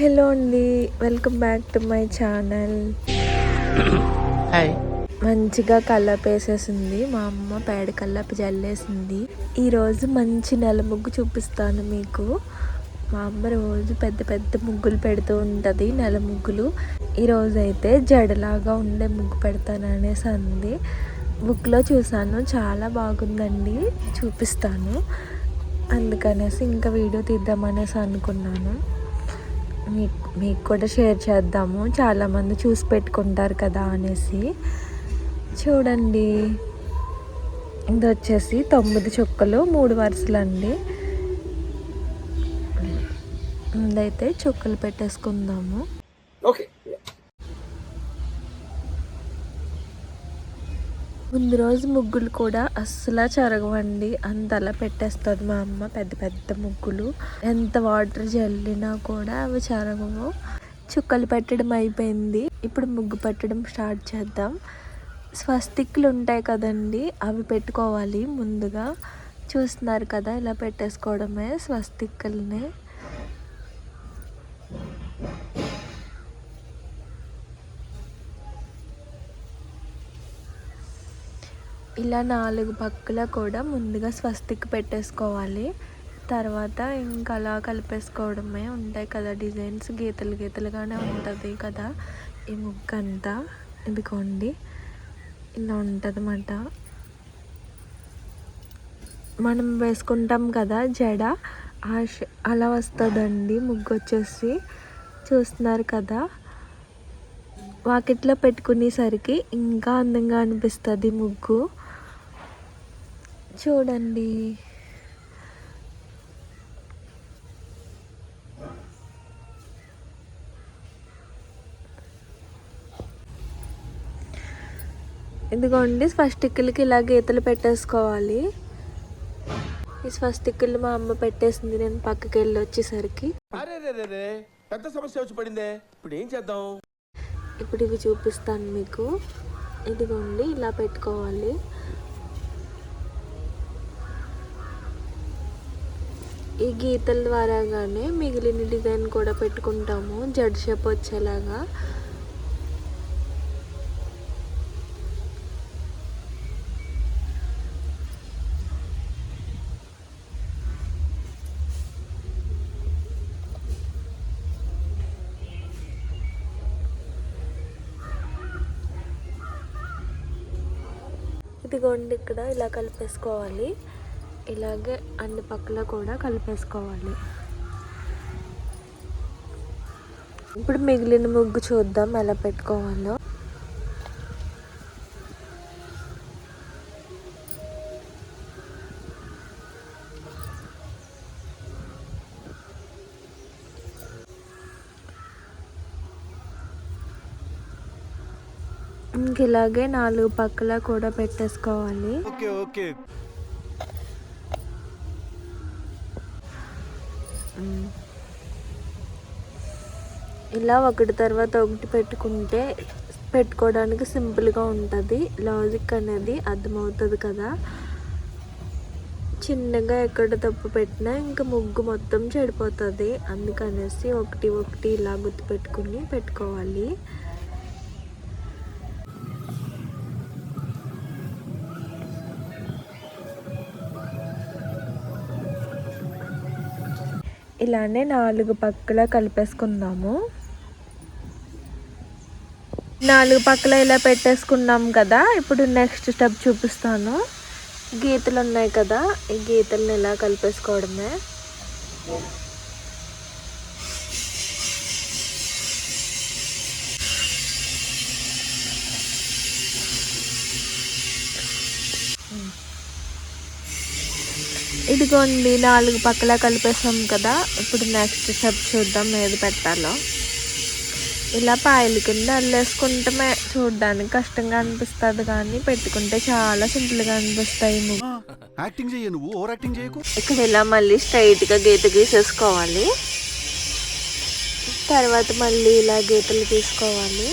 Hello అండి welcome back to my channel. మంచిగా కల్లాపు వేసేసింది మా అమ్మ పేడ కల్లాపు జల్లేసింది. ఈరోజు మంచి నెల ముగ్గు చూపిస్తాను మీకు. మా అమ్మ రోజు పెద్ద పెద్ద ముగ్గులు పెడుతూ ఉంటుంది నెల ముగ్గులు. ఈరోజు అయితే జడలాగా ఉండే ముగ్గు పెడతాను అనేసి అంది. బుక్లో చూసాను చాలా బాగుందండి చూపిస్తాను. అందుకనేసి ఇంకా వీడియో తీద్దామనేసి అనుకున్నాను. మీకు మీకు కూడా షేర్ చేద్దాము. చాలామంది చూసి పెట్టుకుంటారు కదా అనేసి. చూడండి. ఇది వచ్చేసి తొమ్మిది చుక్కలు మూడు వరుసలు అండి ముందైతే చుక్కలు పెట్టేసుకుందాము. ఓకే ముందు రోజు ముగ్గులు కూడా అస్సలు చెరగవండి. అంతలా పెట్టేస్తుంది మా అమ్మ పెద్ద పెద్ద ముగ్గులు. ఎంత వాటర్ జల్లినా కూడా అవి చెరగవు. చుక్కలు పెట్టడం అయిపోయింది. ఇప్పుడు ముగ్గు పెట్టడం స్టార్ట్ చేద్దాం. స్వస్తిక్లు ఉంటాయి కదండి అవి పెట్టుకోవాలి ముందుగా. చూస్తున్నారు కదా ఇలా పెట్టేసుకోవడమే స్వస్తిక్కుల్ని ఇలా నాలుగు పక్కల కూడా ముందుగా స్వస్తిక్ పెట్టేసుకోవాలి. తర్వాత ఇంకా అలా కలిపేసుకోవడమే ఉంటాయి కదా డిజైన్స్. గీతలు గీతలుగానే ఉంటుంది కదా ఈ ముగ్గు అంతా ఇదిగోండి ఇలా ఉంటుంది అన్నమాట మనం వేసుకుంటాం కదా జడ ఆశ అలా వస్తుందండి ముగ్గు వచ్చేసి చూస్తున్నారు కదా? వాకిట్లో పెట్టుకునేసరికి ఇంకా అందంగా అనిపిస్తుంది ముగ్గు. చూడండి. ఇదిగోండి స్వస్తిక్కులకి ఇలా గీతలు పెట్టేసుకోవాలి. ఈ స్వస్తిక్కులు మా అమ్మ పెట్టేసింది నేను పక్కకి వెళ్ళి వచ్చేసరికి. పెద్ద సమస్య వచ్చి పడిందే. ఇప్పుడు ఏం చేద్దాం? ఇప్పుడు ఇవి చూపిస్తాను మీకు. ఇదిగోండి ఇలా పెట్టుకోవాలి. ఈ గీతల ద్వారాగానే మిగిలిన డిజైన్ కూడా పెట్టుకుంటాము జడ్ షేప్ వచ్చేలాగా. ఇదిగోండి ఇక్కడ ఇలా కలిపేసుకోవాలి. ఇలాగే అన్ని పక్కల కూడా కలిపేసుకోవాలి. ఇప్పుడు మిగిలిన ముగ్గు చూద్దాం ఎలా పెట్టుకోవాలో. ఇంక ఇలాగే నాలుగు పక్కల కూడా పెట్టేసుకోవాలి. Okay okay. ఇలా ఒకటి తర్వాత ఒకటి పెట్టుకుంటే పెట్టుకోవడానికి సింపుల్గా ఉంటుంది. లాజిక్ అనేది అర్థమవుతుంది కదా. చిన్నగా ఎక్కడ తప్పు పెట్టినా ఇంకా ముగ్గు మొత్తం చెడిపోతుంది. అందుకనేసి ఒకటి ఒకటి ఇలా గుర్తు పెట్టుకుని పెట్టుకోవాలి. ఇలానే నాలుగు పక్కల కలిపేసుకుందాము. నాలుగు పక్కల ఇలా పెట్టేసుకున్నాం కదా ఇప్పుడు నెక్స్ట్ స్టెప్ చూపిస్తాను. గీతలు ఉన్నాయి కదా ఈ గీతలను ఇలా కలిపేసుకోవడమే. ఇదిగోండి నాలుగు పక్కల కలిపేసాం కదా. ఇప్పుడు నెక్స్ట్ స్టెప్ చూద్దాం ఏది పెట్టాలో. ఇలా పాయల కింద అల్లేసుకుంటమే. చూడడానికి కష్టంగా అనిపిస్తుంది కానీ పెట్టుకుంటే చాలా సింపుల్గా అనిపిస్తాయి ముగ్గు. యాక్టింగ్ చెయ్యి నువ్వు ఓవర్ యాక్టింగ్ చేయకు ఇక్కడ ఇలా మళ్ళీ స్ట్రైట్గా గీత గీసేసుకోవాలి. తర్వాత మళ్ళీ ఇలా గీతలు తీసుకోవాలి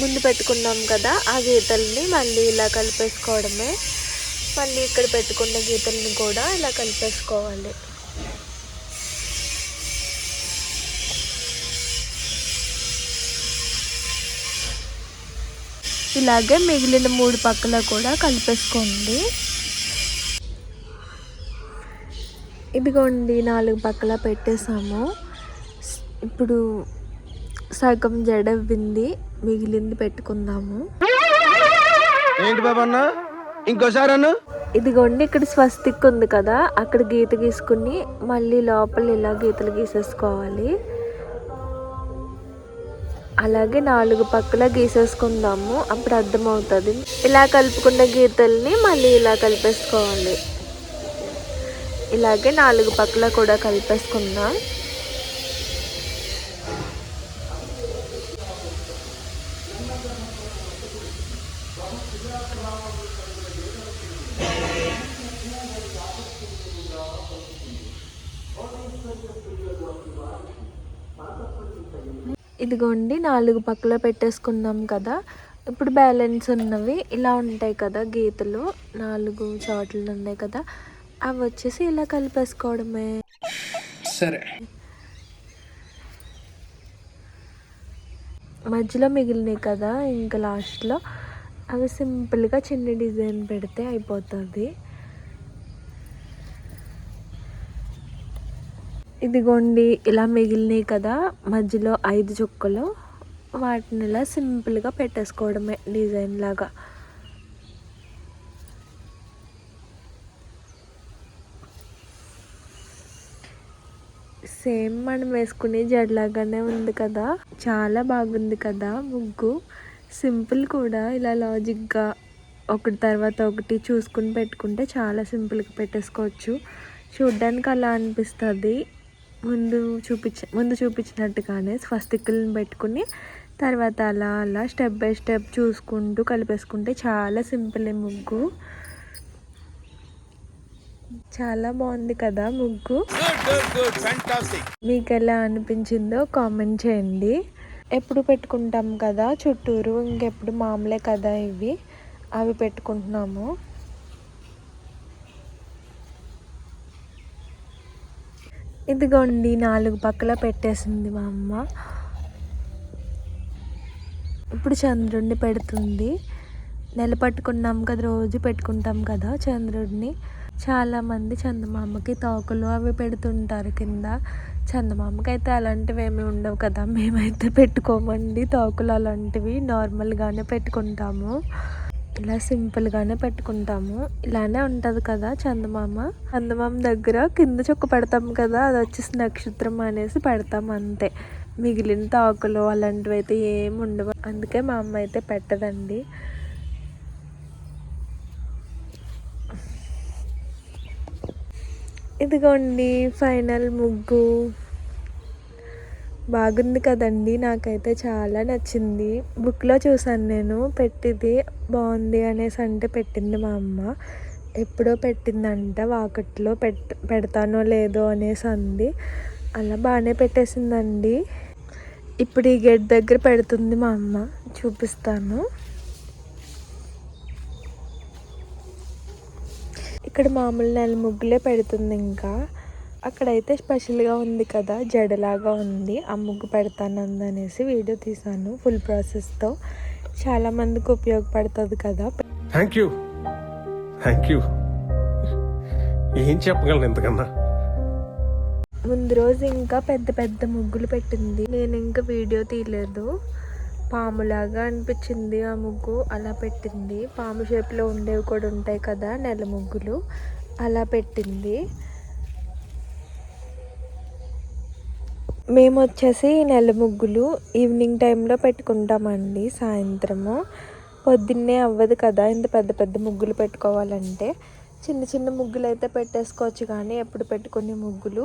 ముందు పెట్టుకున్నాం కదా ఆ గీతల్ని మళ్ళీ ఇలా కలిపేసుకోవడమే. మళ్ళీ ఇక్కడ పెట్టుకున్న గీతల్ని కూడా ఇలా కలిపేసుకోవాలి. ఇలాగే మిగిలిన మూడు పక్కల కూడా కలిపేసుకోండి. ఇదిగోండి నాలుగు పక్కల పెట్టేసాము ఇప్పుడు సగం జడవ్వింది మిగిలింది పెట్టుకుందాము. ఏంటి బాబా ఇంకోసారి అన్న? ఇదిగోండి ఇక్కడ స్వస్తిక్ ఉంది కదా అక్కడ గీత గీసుకుని మళ్ళీ లోపల ఇలా గీతలు గీసేసుకోవాలి. అలాగే నాలుగు పక్కల గీసేసుకుందాము అప్పుడు అర్థమవుతుంది. ఇలా కలుపుకున్న గీతల్ని మళ్ళీ ఇలా కలిపేసుకోవాలి. ఇలాగే నాలుగు పక్కల కూడా కలిపేసుకుందాం. ఇదిగోండి నాలుగు పక్కల పెట్టేసుకున్నాం కదా. ఇప్పుడు బ్యాలెన్స్ ఉన్నవి ఇలా ఉంటాయి కదా గీతలు నాలుగు చోట్ల ఉన్నాయి కదా. అవి వచ్చేసి ఇలా కలిపేసుకోవడమే. సరే. మధ్యలో మిగిలినాయి కదా ఇంకా లాస్ట్లో. అవి సింపుల్గా చిన్న డిజైన్ పెడితే అయిపోతుంది. ఇదిగోండి ఇలా మిగిలినాయి కదా. మధ్యలో ఐదు చుక్కలు. వాటిని ఇలా సింపుల్గా పెట్టేసుకోవడమే డిజైన్ లాగా. సేమ్ మనం వేసుకునే జడలాగానే ఉంది కదా. చాలా బాగుంది కదా ముగ్గు. సింపుల్ కూడా ఇలా లాజిక్గా ఒకటి తర్వాత ఒకటి చూసుకుని పెట్టుకుంటే చాలా సింపుల్గా పెట్టేసుకోవచ్చు. చూడ్డానికి అలా అనిపిస్తుంది. ముందు చూపించ ముందు చూపించినట్టుగానే స్వస్తికులను పెట్టుకుని తర్వాత అలా అలా స్టెప్ బై స్టెప్ చూసుకుంటూ కలిపేసుకుంటే చాలా సింపుల్ ఈ ముగ్గు. చాలా బాగుంది కదా ముగ్గు. మీకు ఎలా అనిపించిందో కామెంట్ చేయండి. ఎప్పుడు పెట్టుకుంటాం కదా చుట్టూరు ఇంకెప్పుడు మామూలే కదా ఇవి. అవి పెట్టుకుంటున్నాము. ఇదిగోండి నాలుగు పక్కల పెట్టేసింది మా అమ్మ. ఇప్పుడు చంద్రుడిని పెడుతుంది. నెల పట్టుకున్నాం కదా రోజు పెట్టుకుంటాం కదా చంద్రుడిని చాలామంది చందమామకి తోకలు అవి పెడుతుంటారు కింద. చందమామకి అయితే అలాంటివి ఏమి ఉండవు కదా మేమైతే పెట్టుకోమండి తోకలు అలాంటివి నార్మల్గానే పెట్టుకుంటాము. ఇలా సింపుల్గానే పెట్టుకుంటాము. ఇలానే ఉంటుంది కదా చందమామ. చందమామ దగ్గర కింద చుక్క పెడతాం కదా అది వచ్చేసి నక్షత్రం అనేసి పెడతాం అంతే. మిగిలిన తాకులు అలాంటివి అయితే ఏమి ఉండవు. అందుకే మా అమ్మ అయితే పెట్టదండి. ఇదిగోండి ఫైనల్ ముగ్గు. బాగుంది కదండి నాకైతే చాలా నచ్చింది. బుక్లో చూసాను నేను పెట్టింది బాగుంది అనేసి అంటే పెట్టింది మా అమ్మ. ఎప్పుడో పెట్టిందంట వాకట్లో పెట్ పెడతానో లేదో అనేసి అంది. అలా బాగానే పెట్టేసిందండి. ఇప్పుడు ఈ గేట్ దగ్గర పెడుతుంది మా అమ్మ చూపిస్తాను. ఇక్కడ మామూలు నెల ముగ్గులే పెడుతుంది ఇంకా. అక్కడైతే స్పెషల్గా ఉంది కదా జడలాగా ఉంది. ఆ ముగ్గు పెడతాను అనేసి వీడియో తీసాను ఫుల్ ప్రాసెస్తో. చాలామందికి ఉపయోగపడుతుంది కదా. Thank you. Thank you. ఏం చెప్పగలను ఎంతకన్నా ముందు రోజు ఇంకా పెద్ద పెద్ద ముగ్గులు పెట్టింది. నేను ఇంకా వీడియో తీయలేదు. పాములాగా అనిపించింది ఆ ముగ్గు. అలా పెట్టింది. పాము షేప్లో ఉండేవి కూడా ఉంటాయి కదా నెల ముగ్గులు. అలా పెట్టింది. మేము వచ్చేసి నెల ముగ్గులు ఈవినింగ్ టైంలో పెట్టుకుంటామండి సాయంత్రము. పొద్దున్నే అవ్వదు కదా ఇంత పెద్ద పెద్ద ముగ్గులు పెట్టుకోవాలంటే. చిన్న చిన్న ముగ్గులు అయితే పెట్టేసుకోవచ్చు కానీ ఎప్పుడు పెట్టుకునే ముగ్గులు.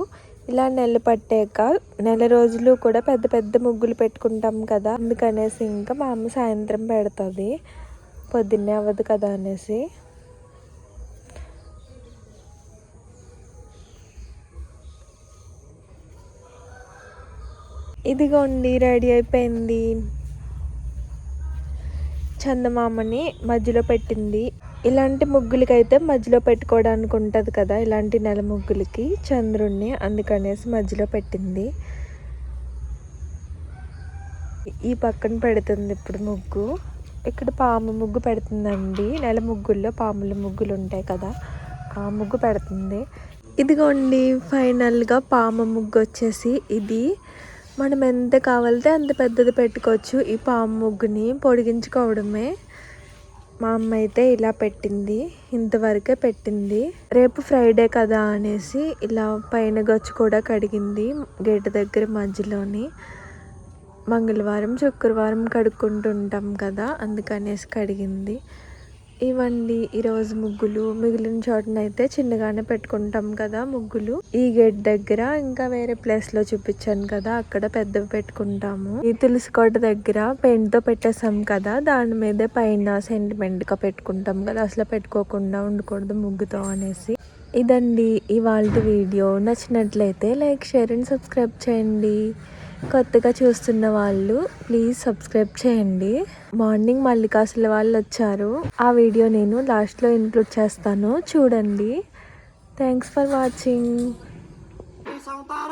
ఇలా నెల పట్టాక నెల రోజులు కూడా పెద్ద పెద్ద ముగ్గులు పెట్టుకుంటాం కదా. అందుకనేసి ఇంకా మా అమ్మ సాయంత్రం పెడుతుంది. పొద్దున్నే అవ్వదు కదా అనేసి. ఇదిగోండి రెడీ అయిపోయింది. చందమామని మధ్యలో పెట్టింది. ఇలాంటి ముగ్గులకైతే మధ్యలో పెట్టుకోవడానికి ఉంటుంది కదా ఇలాంటి నెల ముగ్గులకి చంద్రుణ్ణి అందుకనేసి మధ్యలో పెట్టింది. ఈ పక్కన పెడుతుంది ఇప్పుడు ముగ్గు. ఇక్కడ పాము ముగ్గు పెడుతుందండి. నెల ముగ్గుల్లో పాముల ముగ్గులు ఉంటాయి కదా ఆ ముగ్గు పెడుతుంది. ఇదిగోండి ఫైనల్గా పాము ముగ్గు వచ్చేసి ఇది. మనం ఎంత కావాలితే అంత పెద్దది పెట్టుకోవచ్చు. ఈ పాము ముగ్గుని పొడిగించుకోవడమే. మా అమ్మ అయితే ఇలా పెట్టింది. ఇంతవరకే పెట్టింది. రేపు ఫ్రైడే కదా అనేసి ఇలా పైన గచ్చు కూడా కడిగింది గేట్ దగ్గర మధ్యలోని. మంగళవారం శుక్రవారం కడుక్కుంటుంటాం కదా అందుకనేసి కడిగింది. ఇవండి ఈరోజు ముగ్గులు. మిగిలిన చోటనైతే చిన్నగానే పెట్టుకుంటాం కదా ముగ్గులు. ఈ గేట్ దగ్గర ఇంకా వేరే ప్లేస్లో చూపించాను కదా అక్కడ పెద్దవి పెట్టుకుంటాము. ఈ తులసి కోట దగ్గర పెయింట్తో పెట్టేసాం కదా దాని మీద పైన సెంటిమెంట్గా పెట్టుకుంటాం కదా. అసలు పెట్టుకోకుండా ఉండకూడదు ముగ్గుతో అనేసి. ఇదండి ఇవాళ వీడియో. నచ్చినట్లయితే లైక్ షేర్ అండ్ సబ్స్క్రైబ్ చేయండి. కొత్తగా చూస్తున్న వాళ్ళు ప్లీజ్ సబ్స్క్రైబ్ చేయండి. మార్నింగ్ మల్లికాసుల వాళ్ళు వచ్చారు. ఆ వీడియో నేను లాస్ట్లో ఇంక్లూడ్ చేస్తాను. చూడండి. థ్యాంక్స్ ఫర్ వాచింగ్ సంతానం